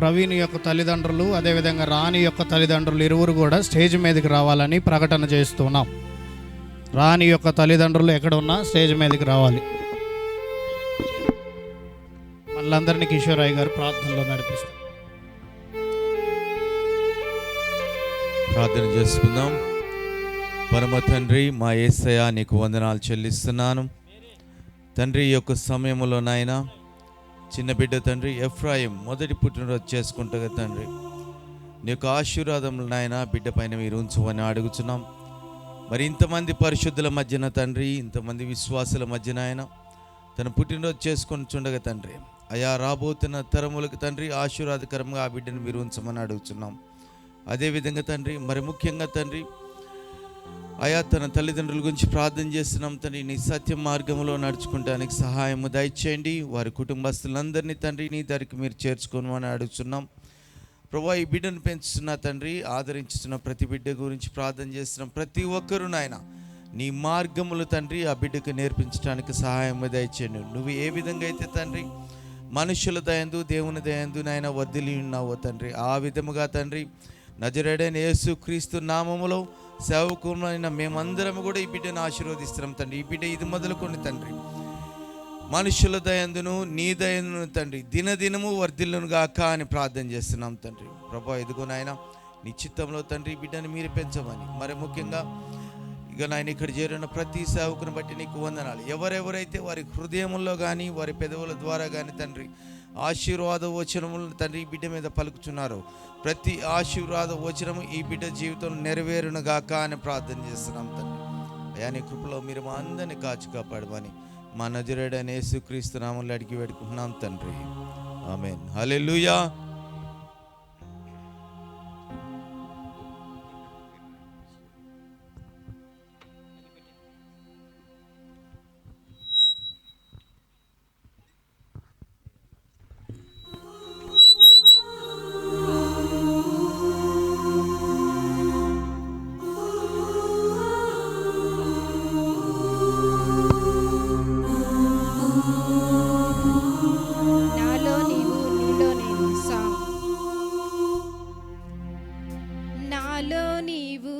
ప్రవీణ్ యొక్క తల్లిదండ్రులు అదేవిధంగా రాణి యొక్క తల్లిదండ్రులు ఇరువురు కూడా స్టేజ్ మీదకి రావాలని ప్రకటన చేస్తున్నాం. రాణి యొక్క తల్లిదండ్రులు ఎక్కడ ఉన్నా స్టేజ్ మీదకి రావాలి. మళ్ళందరినీ కిషోరాయ్ గారు ప్రార్థనలో నడిపిస్తారు. ప్రార్థన చేసుకుందాం. పరమ తండ్రి మా ఏసయ నీకు వందనాలు చెల్లిస్తున్నాను. తండ్రి యొక్క సమయంలో నాయన చిన్న బిడ్డ తండ్రి ఎఫ్రాయిం మొదటి పుట్టినరోజు చేసుకుంటగా తండ్రి. నీ యొక్క ఆశీర్వాదములు నాయన బిడ్డ పైన మీరు ఉంచమని అడుగుతున్నాం మరి ఇంతమంది పరిశుద్ధుల మధ్యన తండ్రి ఇంతమంది విశ్వాసుల మధ్యన ఆయన తన పుట్టినరోజు చేసుకొని చుండగా తండ్రి అయా రాబోతున్న తరములకు తండ్రి ఆశీర్వాదకరంగా ఆ బిడ్డను మీరు ఉంచమని అడుగుతున్నాం అదేవిధంగా తండ్రి మరి ముఖ్యంగా తండ్రి ఆయా తన తల్లిదండ్రుల గురించి ప్రార్థన చేస్తున్నాం తండ్రి. నీ సత్య మార్గంలో నడుచుకుంటానికి సహాయము దయచేయండి. వారి కుటుంబస్తులందరినీ తండ్రి నీ దరికి మీరు చేర్చుకోమని అడుగుతున్నాం. ప్రభా ఈ బిడ్డను పెంచుతున్న తండ్రి ఆదరించుతున్న ప్రతి బిడ్డ గురించి ప్రార్థన చేస్తున్నాం. ప్రతి ఒక్కరూ నాయన నీ మార్గములు తండ్రి ఆ బిడ్డకు నేర్పించడానికి సహాయం దయచేయండి. నువ్వు ఏ విధంగా అయితే తండ్రి మనుషుల దయందు దేవుని దయందు నాయన వదిలి ఉన్నావో తండ్రి ఆ విధముగా తండ్రి నజరేడైన యేసు క్రీస్తు నామములో సేవకులైన మేమందరం కూడా ఈ బిడ్డను ఆశీర్వదిస్తున్నాం తండ్రి. ఈ బిడ్డ ఇది మొదలుకొని తండ్రి. మనుషుల దయందును నీ దయందును తండ్రి. దినదినము వర్ధిల్లును గాక అని ప్రార్థన చేస్తున్నాం తండ్రి. ప్రభా ఎదుగు నాయన నీ చిత్తంలో తండ్రి ఈ బిడ్డను మీరు పెంచమని. మరి ముఖ్యంగా ఇక నాయన ఇక్కడ చేరిన ప్రతి సేవకుని బట్టి నీకు వందనాలు. ఎవరెవరైతే వారి హృదయముల్లో కానీ వారి పెదవుల ద్వారా కానీ తండ్రి ఆశీర్వాద వచనములను తండ్రి ఈ బిడ్డ మీద పలుకుచున్నారు. ప్రతి ఆశీర్వాద వచనము ఈ బిడ్డ జీవితం నెరవేరును గాక అని ప్రార్థన చేస్తున్నాం తండ్రి. అయా నీ కృపలో మీరు మా అందరిని కాచు కాపాడమని మా నజరేడని యేసుక్రీస్తు నామంలో అడిగి పెట్టుకుంటున్నాం తండ్రి. ఆమెన్. హల్లెలూయా. నీవు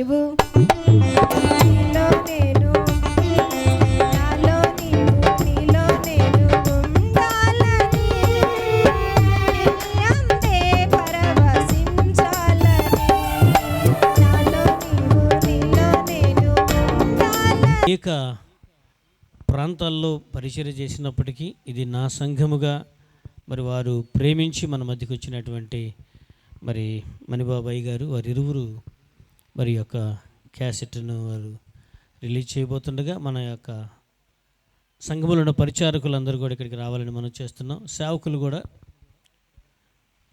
నీవు. నీలో నేను నాలో నీవు నీలో నేను ఉండాలని. పరవశించాలని. నాలో నీవు నీలో నేను ఉండాలని. అనేక ప్రాంతాల్లో పరిచయం చేసినప్పటికీ ఇది నా సంఘముగా మరి వారు ప్రేమించి మన మధ్యకు వచ్చినటువంటి మరి మణిబాబాయి గారు వారిరువురు మరి యొక్క క్యాసెట్ను వారు రిలీజ్ చేయబోతుండగా మన యొక్క సంఘములో ఉన్న పరిచారకులందరూ కూడా ఇక్కడికి రావాలని మనం చేస్తున్నాం. సేవకులు కూడా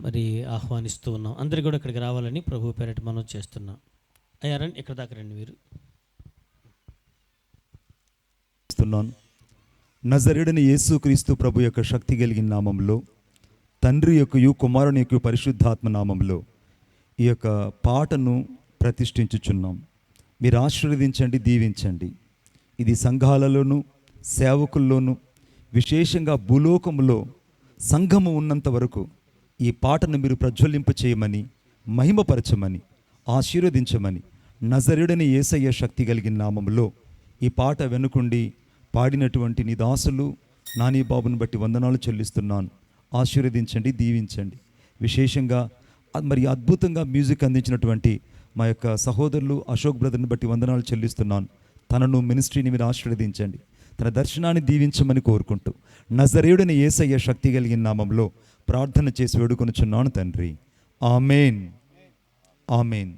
మరి ఆహ్వానిస్తూ ఉన్నాం. అందరు కూడా ఇక్కడికి రావాలని ప్రభు పేరట మనం చేస్తున్నాం. అయ్యా రండి. ఇక్కడ దాకా రండి మీరు. ఇస్తున్నాను యేసు యేసుక్రీస్తు ప్రభు యొక్క శక్తి కలిగిన నామంలో తండ్రి యొక్కయు కుమారుని యొక్క పరిశుద్ధాత్మ నామంలో ఈ యొక్క పాటను ప్రతిష్ఠించుచున్నాం. మీరు ఆశీర్వదించండి దీవించండి. ఇది సంఘాలలోనూ సేవకుల్లోనూ విశేషంగా భూలోకములో సంఘము ఉన్నంత వరకు ఈ పాటను మీరు ప్రజ్వలింప చేయమని మహిమపరచమని ఆశీర్వదించమని నజరుడని ఏసయ్య శక్తి కలిగిన నామంలో ఈ పాట వెనుకుండి పాడినటువంటి నీ దాసులు నాని బాబుని బట్టి వందనాలు చెల్లిస్తున్నాను. ఆశీర్వదించండి దీవించండి. విశేషంగా మరి అద్భుతంగా మ్యూజిక్ అందించినటువంటి మా యొక్క సహోదరులు అశోక్ బ్రదర్ని బట్టి వందనాలు చెల్లిస్తున్నాను. తనను మినిస్ట్రీని మీరు ఆశీర్వదించండి. తన దర్శనాన్ని దీవించమని కోరుకుంటూ నజరేయుడిని ఏసయ్య శక్తి కలిగిన నామంలో ప్రార్థన చేసి వేడుకొనుచున్నాను తండ్రి. ఆమెన్. ఆమెన్.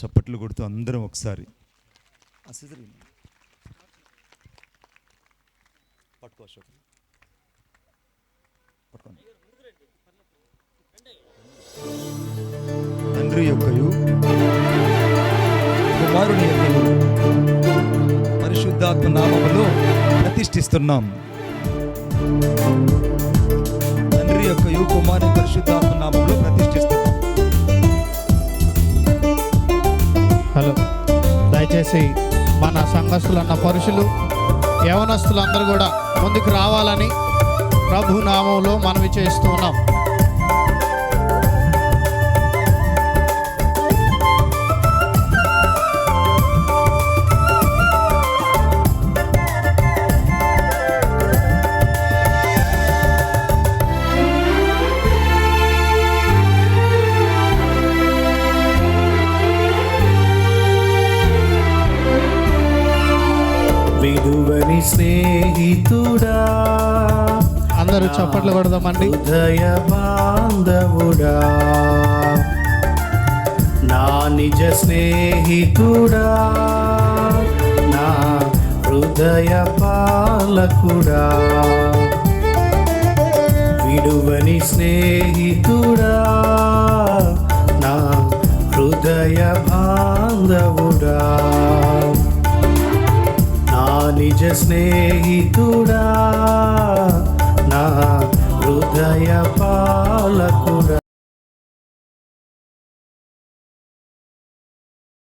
చప్పట్లు కొడుతూ అందరం ఒకసారి. పట్టుకో అశోక్. పట్టుకోండి. కుమారుని యొక్కయు పరిశుద్ధాత్మ నామములో ప్రతిష్ఠిస్తున్నాం. తండ్రి యొక్కయు కుమారుని పరిశుద్ధాత్మ నామములో ప్రతిష్ఠిస్తున్నాం. హలో. దయచేసి మన సంఘస్థులన్న పరుషులు యవనస్తులందరూ కూడా ముందుకు రావాలని ప్రభు నామంలో మనవి చేస్తున్నాం విడువని స్నేహితుడా? అందరూ చప్పట్లు కొడదామండి. హృదయ బాంధవుడా? నా నిజ స్నేహితుడా? నా హృదయ పాలకుడా? విడువని స్నేహితుడా? నా హృదయ బాంధవుడా? నిజ స్నేహితుడా నా హృదయ పాలకుడా.